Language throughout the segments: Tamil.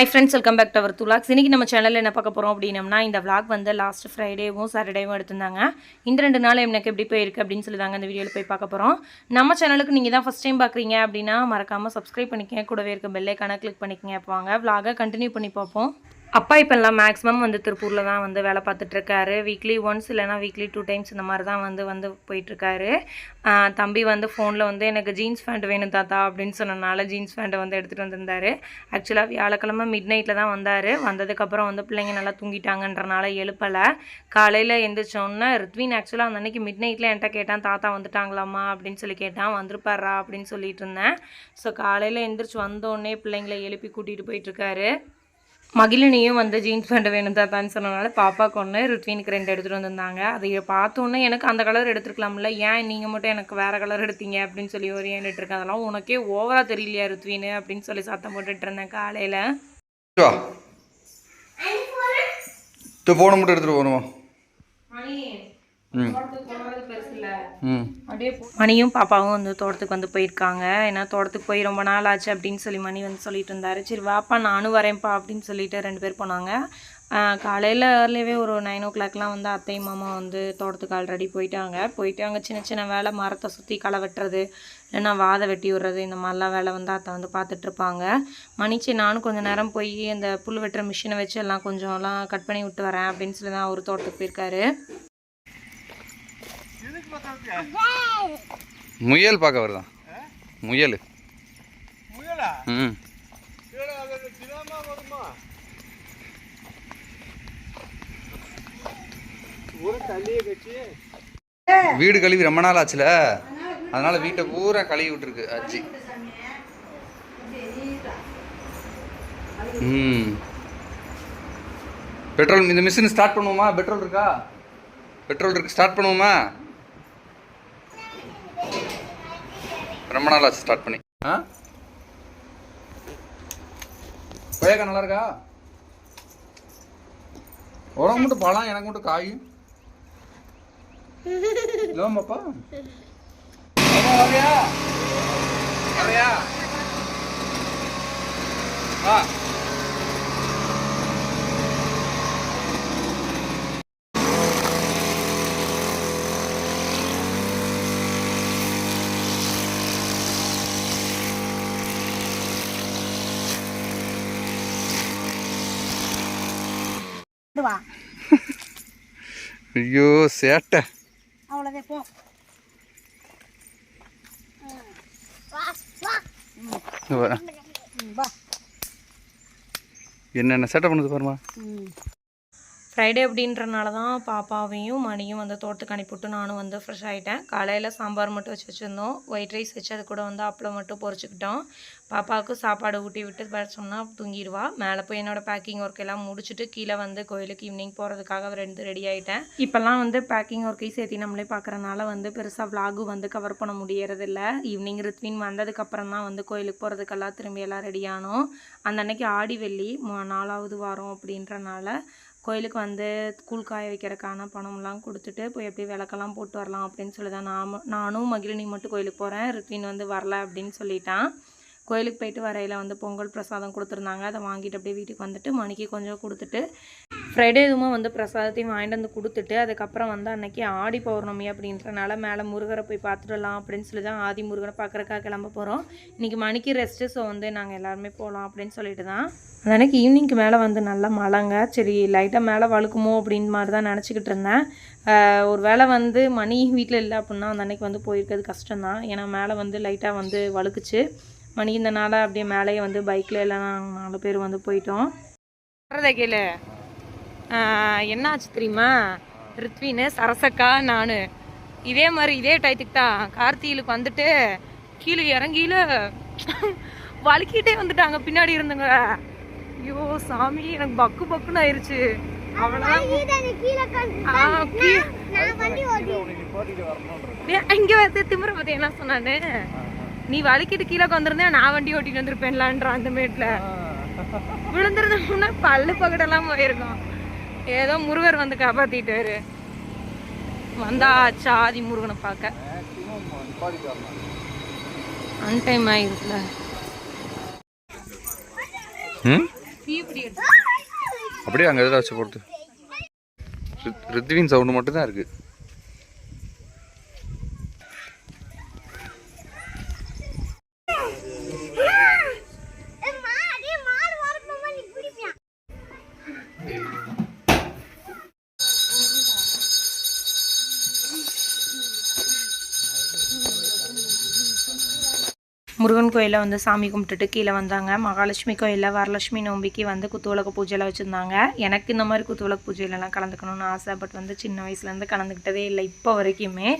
Hi friends welcome back to our துலாக்ஸ் இன்றைக்கி நம்ம சேனலில் என்ன பார்க்க போகிறோம் அப்படின்னம்னா இந்த விளாக் வந்து லாஸ்ட் ஃப்ரைடேவும் சாட்டர்டேவும் எடுத்திருந்தாங்க. இந்த ரெண்டு நாள் எனக்கு எப்படி போயிருக்கு அப்படின்னு சொல்லி தாங்க இந்த வீடியோவில் போய் பார்க்க போகிறோம் நம்ம சேனலுக்கு நீங்கள் தான் ஃபஸ்ட் டைம் பார்க்குறீங்க அப்படின்னா மறக்காமல் சப்ஸ்கிரைப் பண்ணிக்கங்க. கூடவே இருக்க பெல்லைக்கான கிளிக் பண்ணிக்கங்க. அப்போ வாங்க விளாகை கண்டினியூ பண்ணி பார்ப்போம். அப்பா இப்போல்லாம் மேக்ஸிமம் வந்து திருப்பூரில் தான் வந்து வேலை பார்த்துட்ருக்காரு வீக்லி ஒன்ஸ் இல்லைனா வீக்லி டூ டைம்ஸ் இந்த மாதிரி தான் வந்து வந்து போயிட்டுருக்காரு தம்பி வந்து ஃபோனில் வந்து எனக்கு ஜீன்ஸ் பேண்ட் வேணும் தாத்தா அப்படின்னு சொன்னனால ஜீன்ஸ் பேண்ட்டை வந்து எடுத்துகிட்டு வந்திருந்தாரு. ஆக்சுவலாக வியாழக்கிழமை மிட் நைட்டில் தான் வந்தார். வந்ததுக்கப்புறம் வந்து பிள்ளைங்க நல்லா தூங்கிட்டாங்கன்றனால எழுப்பலை. காலையில் எந்திரிச்சோன்னே ரித்வின் ஆக்சுவலாக அந்த அன்னைக்கு மிட் நைட்டில் என்கிட்ட கேட்டான் தாத்தா வந்துட்டாங்களாம்மா? அப்படின்னு சொல்லி கேட்டான். வந்திருப்பாரா? அப்படின்னு சொல்லிட்டு இருந்தேன். ஸோ காலையில் எந்திரிச்சு வந்தோடனே பிள்ளைங்களை எழுப்பி கூட்டிகிட்டு போயிட்டுருக்காரு மகிழினியும் வந்து ஜீன்ஸ் பேண்ட் வேணும் தாத்தான்னு சொன்னனால பாப்பாக்கு ஒன்று ருத்வினுக்கு ரெண்டு எடுத்துகிட்டு வந்திருந்தாங்க. அதை பார்த்தோன்னே எனக்கு அந்த கலர் எடுத்துருக்கலாம்ல. ஏன் நீங்கள் மட்டும் எனக்கு வேறு கலர் எடுத்தீங்க அப்படின்னு சொல்லி ஒரு ஏன்னுட்டு இருக்கேன் அதெல்லாம் உனக்கே ஓவராக தெரியலையா ருத்வின்னு அப்படின்னு சொல்லி சத்தம் போட்டுட்டு இருந்தேன் காலையில். ஃபோனை மட்டும் எடுத்துகிட்டு போகணுமா? ம். அப்படியே மணியும் பாப்பாவும் வந்து தோட்டத்துக்கு வந்து போயிருக்காங்க. ஏன்னா தோட்டத்துக்கு போய் ரொம்ப நாள் ஆச்சு அப்படின்னு சொல்லி மணி வந்து சொல்லிட்டு இருந்தாரு. சரி வாப்பா நானும் வரேன்ப்பா அப்படின்னு சொல்லிட்டு ரெண்டு பேர் போனாங்க. காலையில் ஏர்லியவே ஒரு நைன் ஓ கிளாக்லாம் வந்து அத்தை மாமா வந்து தோட்டத்துக்கு ஆல்ரெடி போயிட்டாங்க. போயிட்டு அங்கே சின்ன சின்ன வேலை மரத்தை சுற்றி களை வெட்டுறது இல்லைன்னா வாதை வெட்டி விடுறது இந்த மாதிரிலாம் வேலை வந்து அத்தை வந்து பார்த்துட்ருப்பாங்க மணிச்சு நானும் கொஞ்சம் நேரம் போய் அந்த புல் வெட்டுற மிஷினை வச்சு எல்லாம் கொஞ்சம்லாம் கட் பண்ணி விட்டு வரேன் அப்படின்னு சொல்லி தான் அவர் தோட்டத்துக்கு போயிருக்காரு. முயல் பார்க்க வருதான் முயல். ம். வீடு கழுவி ரொம்ப நாள் ஆச்சுல. அதனால வீட்டை பூரா கழுவி விட்டுருக்கு அஜி. ம். பெட்ரோல் இந்த மிஷின் ஸ்டார்ட் பண்ணுவோமா? பெட்ரோல் இருக்கா? பெட்ரோல் இருக்கு ஸ்டார்ட் பண்ணுவோமா? ரொம்ப நாள் ஆச்சு ஸ்டார்ட் பண்ணி. ஆ? கொய்யாக்கா நல்லா இருக்கா உடம்பு மட்டும் பழம் எனக்கு மட்டும் காய். இல்லமாப்பா வரையா. வரையா. ஆ வா ஐயோ சேட்டை. அவ்வளோதே போ. என்னென்ன சேட்டை பண்ணுது பாருமா ஃப்ரைடே அப்படின்றனால தான் பாப்பாவையும் மணியும் வந்து தோட்டத்துக்கு அனுப்பிவிட்டு நானும் வந்து ஃப்ரெஷ் ஆகிட்டேன் காலையில் சாம்பார் மட்டும் வச்சு வச்சுருந்தோம். ஒயிட் ரைஸ் வச்சு அது கூட வந்து அப்பளம் மட்டும் பொறிச்சிக்கிட்டோம். பாப்பாவுக்கு சாப்பாடு ஊட்டி விட்டு பறிச்சோம்னா தூங்கிடுவா. மேலே போய் என்னோடய பேக்கிங் ஒர்க் எல்லாம் முடிச்சுட்டு கீழே வந்து கோயிலுக்கு ஈவினிங் போகிறதுக்காக ரெண்டு ரெடி ஆகிட்டேன் இப்போல்லாம் வந்து பேக்கிங் ஒர்க்கையும் சேர்த்து நம்மளே பார்க்குறனால வந்து பெருசாக விலாகு வந்து கவர் பண்ண முடியறதில்ல. ஈவினிங் ரித்வின் வந்ததுக்கப்புறம் தான் வந்து கோயிலுக்கு போகிறதுக்கெல்லாம் திரும்பி எல்லாம் ரெடி ஆனோம். அந்த அன்னைக்கு ஆடி வெள்ளி நாலாவது வாரம் அப்படின்றனால கோயிலுக்கு வந்து கூழ் காய வைக்கிறதுக்கான பணம்லாம் கொடுத்துட்டு போய் அப்படியே விளக்கெல்லாம் போட்டு வரலாம் அப்படின்னு சொல்லி தான் நாம நானும் மகிழினி மட்டும் கோயிலுக்கு போகிறேன் ரித்வின் வந்து வரல அப்படின்னு சொல்லிட்டான். கோயிலுக்கு போயிட்டு வரையில் வந்து பொங்கல் பிரசாதம் கொடுத்துருந்தாங்க. அதை வாங்கிட்டு அப்படியே வீட்டுக்கு வந்துட்டு மணிக்கு கொஞ்சம் கொடுத்துட்டு ஃப்ரைடே இதுவுமே வந்து பிரசாதத்தையும் வாங்கிட்டு வந்து கொடுத்துட்டு அதுக்கப்புறம் வந்து அன்னைக்கு ஆடி பௌர்ணமி அப்படின்றனால மேலே முருகரை போய் பார்த்துடலாம் அப்படின்னு சொல்லி தான் ஆதி முருகரை பார்க்குறக்காக கிளம்ப போகிறோம் இன்றைக்கி மணிக்கு ரெஸ்ட்டு ஸோ வந்து நாங்கள் எல்லாருமே போகலாம் அப்படின்னு சொல்லிட்டு தான். அந்த அன்னைக்கு ஈவினிங்க்கு மேலே வந்து நல்லா மழைங்க. சரி லைட்டாக மேலே வழுக்குமோ அப்படின்னு மாதிரி தான் நினச்சிக்கிட்டு இருந்தேன். ஒரு வேளை வந்து மணி வீட்டில் இல்லை அப்படின்னா அந்த அன்னைக்கு வந்து போயிருக்கிறது கஷ்டம்தான். ஏன்னா மேலே வந்து லைட்டாக வந்து வழுக்குச்சு. மணி இந்த நாளை அப்படியே மேலேயே வந்து பைக்கில் எல்லாம் நாங்கள் நாலு பேர் வந்து போயிட்டோம். வர்றதை கேளு. என்ன ஆச்சு தெரியுமா? ரித்வின்னு சரசக்கா நான். இதே மாதிரி இதே டயத்துக்கு தான். கார்த்திகளுக்கு வந்துட்டு கீழே இறங்கியில வழுக்கிட்டே வந்துட்டாங்க. பின்னாடி இருந்துங்க ஐயோ சாமி எனக்கு பக்கு பக்குன்னு ஆயிருச்சு. இங்க வந்து திமிர பத்தி என்ன சொன்னானு? நீ வலிக்கிட்டு கீழே வந்திருந்தேன் நான் வண்டி ஓட்டிட்டு வந்திருப்பேன்லான்றான் அந்த மேட்ல. விழுந்திருந்தோம்னா பல்லு பக்கடெல்லாம் போயிருக்கும். ஏதோ முருகர் வந்து காப்பாத்திட்டாரு. வந்தா சாதி முருகனை பார்க்க. அன்டைம் ஆயிருக்குல ம்? அப்படியே அங்கே எதில் வச்சு போடுது ரித்- ரித்வின் சவுண்டு மட்டும் தான் முருகன் கோயிலில் வந்து சாமி கும்பிட்டுட்டு கீழே வந்தாங்க. மகாலட்சுமி கோயிலில் வரலட்சுமி நோம்பிக்கு வந்து குத்துவிளக்கு பூஜையெல்லாம் வச்சுருந்தாங்க. எனக்கு இந்த மாதிரி குத்துவிளக்கு பூஜையிலலாம் கலந்துக்கணும்னு ஆசை. பட் வந்து சின்ன வயசுலேருந்து கலந்துக்கிட்டதே இல்லை. இப்போ வரைக்குமே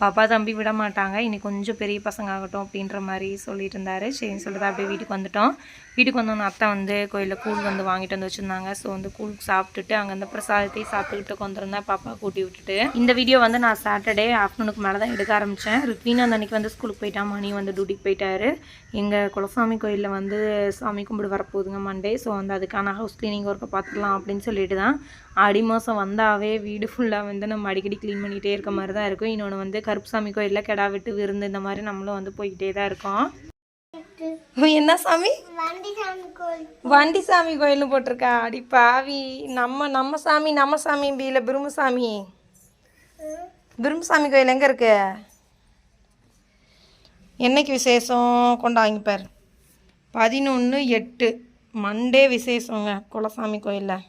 பாப்பா தம்பி விட மாட்டாங்க. இன்றைக்கி கொஞ்சம் பெரிய பசங்க ஆகட்டும் அப்படின்ற மாதிரி சொல்லிட்டு இருந்தாரு. சரின்னு சொல்லிட்டு அப்படியே வீட்டுக்கு வந்துட்டோம். வீட்டுக்கு வந்தோன்னு அத்தை வந்து கோயிலில் கூழ் வந்து வாங்கிட்டு வந்து வச்சுருந்தாங்க. ஸோ வந்து கூழ் சாப்பிட்டுட்டு அங்கே அந்த பிரசாதத்தையும் சாப்பிட்டுக்கிட்டு வந்திருந்தேன். பாப்பா கூட்டி விட்டுட்டு. இந்த வீடியோ வந்து நான் சாட்டர்டே ஆஃப்டர்நூனுக்கு மேலே தான் எடுக்க ஆரம்பித்தேன் ருத்வின் அந்த அன்றைக்கி வந்து ஸ்கூலுக்கு போயிட்டான். மணி வந்து டியூட்டிக்கு போயிட்டாரு. எங்கள் குலசாமி கோயிலில் வந்து சாமி கும்பிடு வரப்போகுதுங்க மண்டே ஸோ வந்து அதுக்கான ஹவுஸ் க்ளீனிங் ஒர்க்கை பார்த்துக்கலாம் அப்படின்னு சொல்லிட்டு தான் ஆடி மாதம் வந்தாவே வீடு ஃபுல்லாக வந்து நம்ம அடிக்கடி க்ளீன் பண்ணிகிட்டே இருக்க மாதிரி தான் இருக்கும். இன்னொன்று வந்து கருப்புசாமி கோயிலில் கெடா விட்டு விருந்து இந்த மாதிரி நம்மளும் வந்து போய்கிட்டே தான் இருக்கோம். என்ன சாமி? வண்டி சாமி கோயில்னு போட்டிருக்கா. அடி பாவி. நம்ம நம்ம சாமி நம்ம சாமி பீல பிரம்மசாமி பிரம்மசாமி கோயில் எங்கே இருக்கு? என்னைக்கு விசேஷம்? கொண்டாங்க பார். பதினொன்று எட்டு. மண்டே விசேஷங்க குலசாமி கோயிலில்.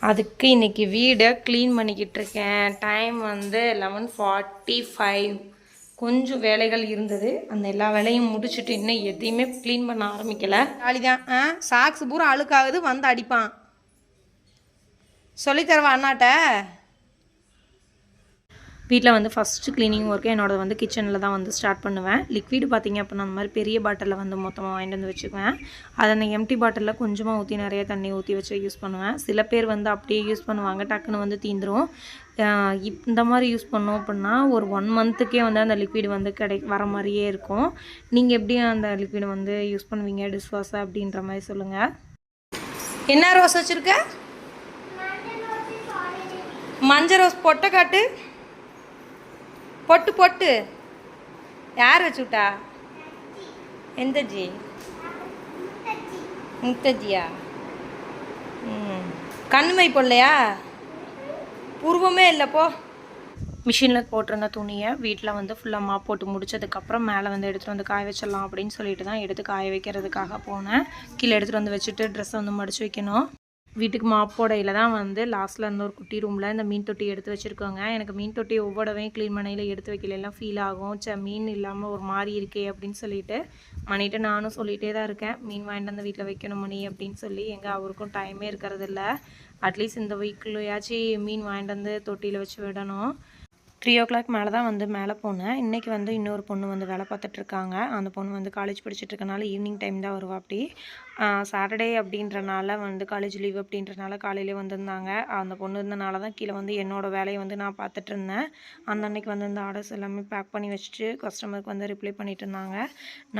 அதுக்கு இன்றைக்கி வீடை க்ளீன் பண்ணிக்கிட்டு இருக்கேன் டைம் வந்து லெவன் ஃபார்ட்டி ஃபைவ் கொஞ்சம் வேலைகள் இருந்தது. அந்த எல்லா வேலையும் முடிச்சுட்டு இன்னும் எதையுமே க்ளீன் பண்ண ஆரம்பிக்கலை. ஜாலிதான். ஆ சாக்ஸ் பூரா அழுக்காகுது வந்து அடிப்பான். சொல்லித்தரவா அண்ணாட்ட? வீட்டில் வந்து ஃபஸ்ட்டு க்ளீனிங் ஒர்க்கு என்னோட வந்து கிச்சனில் தான் வந்து ஸ்டார்ட் பண்ணுவேன். லிக்விட் பார்த்திங்க அப்படின்னா அந்த மாதிரி பெரிய பாட்டிலில் வந்து மொத்தமாக வாங்கிட்டு வந்து வச்சுக்குவேன். அதை அந்த எம்டி பாட்டிலில் கொஞ்சமாக ஊற்றி நிறைய தண்ணி ஊற்றி வச்சு யூஸ் பண்ணுவேன். சில பேர் வந்து அப்படியே யூஸ் பண்ணுவாங்க டக்குன்னு வந்து தீந்துரும். இப் இந்த மாதிரி யூஸ் பண்ணோம் அப்படின்னா ஒரு ஒன் மந்த்துக்கே வந்து அந்த லிக்விட் வந்து கிடை வர மாதிரியே இருக்கும். நீங்கள் எப்படி அந்த லிக்விட் வந்து யூஸ் பண்ணுவீங்க? டிஷ்வாஷ் அப்படின்ற மாதிரி சொல்லுங்கள் என்ன ரோஸ் வச்சுருக்க? மஞ்சள் ரோஸ். பொட்டை காட்டு பொட்டு பொட்டு. யார் வச்சு விட்டா? எந்த ஜி? முத்தஜியா? ம். கண்மை போடலையா பூர்வமே இல்லைப்போ மிஷினில் போட்டிருந்த துணியை வீட்டில் வந்து ஃபுல்லாக மாப் போட்டு முடிச்சதுக்கப்புறம் மேலே வந்து எடுத்துகிட்டு வந்து காய வச்சிடலாம் அப்படின்னு சொல்லிட்டு தான் எடுத்து காய வைக்கிறதுக்காக போனேன். கீழே எடுத்துகிட்டு வந்து வச்சுட்டு ட்ரெஸ்ஸை வந்து மடிச்சு வைக்கணும். வீட்டுக்கு மாப்போடையில் தான் வந்து லாஸ்ட்டில் இருந்த ஒரு குட்டி ரூமில் இந்த மீன் தொட்டி எடுத்து வச்சுருக்கோங்க. எனக்கு மீன் தொட்டி ஒவ்வொடவையும் க்ளீன் பண்ணையில் எடுத்து வைக்கல. எல்லாம் ஃபீல் ஆகும். சே மீன் இல்லாமல் ஒரு மாதிரி இருக்கே அப்படின்னு சொல்லிட்டு மணிட்டு நானும் சொல்லிகிட்டே தான் இருக்கேன். மீன் வாங்கிட்டு வந்து வீட்டில் வைக்கணும் மணி அப்படின்னு சொல்லி. எங்கள் அவருக்கும் டைமே இருக்கிறதில்ல. அட்லீஸ்ட் இந்த வீக்குள்ளேயாச்சும் மீன் வாங்கிட்டு வந்து தொட்டியில் வச்சு விடணும். த்ரீ ஓ கிளாக் மேலே தான் வந்து மேலே போனேன். இன்றைக்கி வந்து இன்னொரு பொண்ணு வந்து வேலை பார்த்துட்ருக்காங்க அந்த பொண்ணு வந்து காலேஜ் படிச்சுட்ருக்கனால ஈவினிங் டைம் தான் வருவா அப்படி. சாட்டர்டே அப்படின்றனால வந்து காலேஜ் லீவ் அப்படின்றனால காலையிலே வந்திருந்தாங்க. அந்த பொண்ணு இருந்தனால தான் கீழே வந்து என்னோடய வேலையை வந்து நான் பார்த்துட்டு இருந்தேன். அந்த அன்னைக்கு வந்து இந்த ஆர்டர்ஸ் எல்லாமே பேக் பண்ணி வச்சுட்டு கஸ்டமருக்கு வந்து ரிப்ளை பண்ணிட்டு இருந்தாங்க.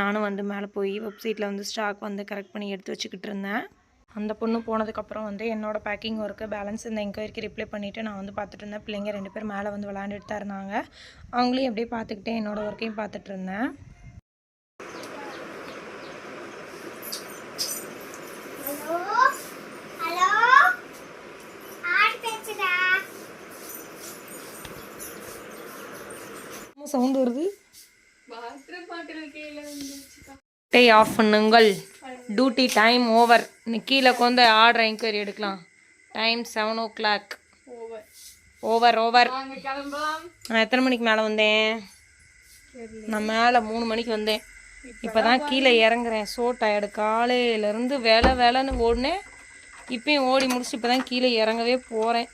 நானும் வந்து மேலே போய் வெப்சைட்டில் வந்து ஸ்டாக் வந்து கரெக்ட் பண்ணி எடுத்து வச்சுக்கிட்டு இருந்தேன். அந்த பொண்ணு போனதுக்கப்புறம் வந்து என்னோட பேக்கிங் ஒர்க்கு பேலன்ஸ் இந்த என்கொயரிக்கு ரிப்ளை பண்ணிவிட்டு நான் வந்து பார்த்துட்டு இருந்தேன் பிள்ளைங்க ரெண்டு பேர் மேலே வந்து விளாண்டுட்டு தான் இருந்தாங்க. அவங்களையும் அப்படியே பார்த்துக்கிட்டே என்னோட ஒர்க்கையும் பார்த்துட்டு இருந்தேன் ஹலோ? ஹலோ? ஆர் பேசுடா. சவுண்ட் வருது? டே ஆஃப் பண்ணுங்கள். டியூட்டி டைம் ஓவர் கீழே கொண்டு ஆர்டர் என்கொயரி எடுக்கலாம். Time seven o'clock over over நான் எத்தனை மணிக்கு மேலே வந்தேன்? நான் மேலே மூணு மணிக்கு வந்தேன். இப்போ தான் கீழே இறங்குறேன். ஸோ டயர்டு காலையிலேருந்து வேலை வேலைன்னு ஓடினேன். இப்பயும் ஓடி முடிச்சு இப்போ தான் கீழே இறங்கவே போகிறேன்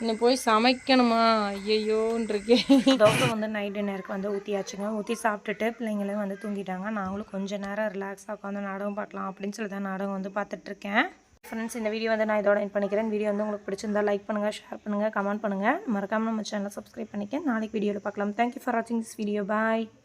இன்னும் போய் சமைக்கணுமா? ஐயையோன்றிருக்கேன். தோசை வந்து நைட் டின்னருக்கு வந்து ஊற்றியாச்சுங்க ஊற்றி சாப்பிட்டுட்டு பிள்ளைங்களும் வந்து தூங்கிட்டாங்க. நாங்களும் கொஞ்சம் நேரம் ரிலாக்ஸாக உட்காந்து நாடகம் பார்க்கலாம் அப்படின்னு சொல்லி தான் நாடகம் வந்து பார்த்துட்ருக்கேன். ஃப்ரெண்ட்ஸ் இந்த வீடியோ வந்து நான் இதோட என் பண்ணிக்கிறேன். வீடியோ வந்து உங்களுக்கு பிடிச்சிருந்தா லைக் பண்ணுங்கள் ஷேர் பண்ணுங்கள் கமெண்ட் பண்ணுங்கள் மறக்காமல் நம்ம சேனலை சப்ஸ்கிரைப் பண்ணிக்க. நாளைக்கு வீடியோவில் பார்க்கலாம். தேங்க்யூ ஃபார் வாட்சிங் திஸ் வீடியோ பாய்